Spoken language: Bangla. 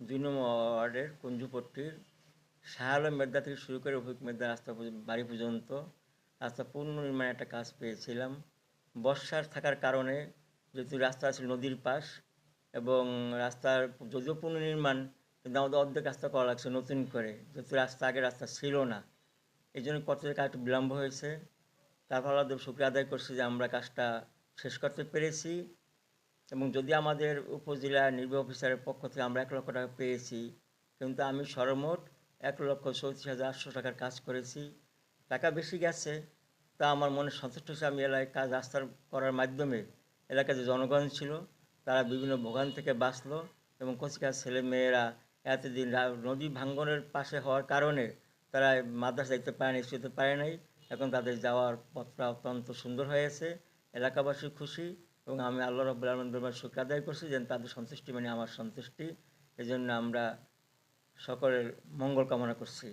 দুই নম্বর ওয়ার্ডের কুঞ্জুপট্টির শাহ আলম মেদা থেকে শুরু করে অভিক মেদা রাস্তা বাড়ি পর্যন্ত রাস্তা পুনর্নির্মাণের একটা কাজ পেয়েছিলাম। বর্ষার থাকার কারণে যেহেতু রাস্তা আছে নদীর পাশ এবং রাস্তার যদিও পুনর্নির্মাণ, কিন্তু আমাদের অর্ধেক রাস্তা করা লাগছে নতুন করে। যেহেতু রাস্তা আগে রাস্তা ছিল না এই জন্য কত কাজ বিলম্ব হয়েছে। তারপর আল্লাহ শুক্রিয়া আদায় করছি যে আমরা কাজটা শেষ করতে পেরেছি। এবং যদি আমাদের উপজেলা নির্বাহী অফিসারের পক্ষ থেকে আমরা এক লক্ষ টাকা পেয়েছি, কিন্তু আমি সর্বমোট এক লক্ষ চৌত্রিশ হাজার আটশো টাকার কাজ করেছি। টাকা বেশি গেছে, তা আমার মনে সন্তুষ্ট হচ্ছে আমি এলাকায় কাজ রাস্তার করার মাধ্যমে এলাকায় যে জনগণ ছিল, তারা বিভিন্ন ভোগান থেকে বাঁচলো এবং কচিকার ছেলে মেয়েরা এতদিন নদী ভাঙ্গনের পাশে হওয়ার কারণে তারা মাদ্রাসা দেখতে পারে নাই শুতে পারে নাই। এখন তাদের যাওয়ার পথটা অত্যন্ত সুন্দর হয়েছে। এলাকাবাসী খুশি। এবং আমি আল্লাহ রব্বুল আলমের দরবার শুক্র আদায় করছি যেন তাদের সন্তুষ্টি মানে আমার সন্তুষ্টি। এজন্য আমরা সকলের মঙ্গল কামনা করছি।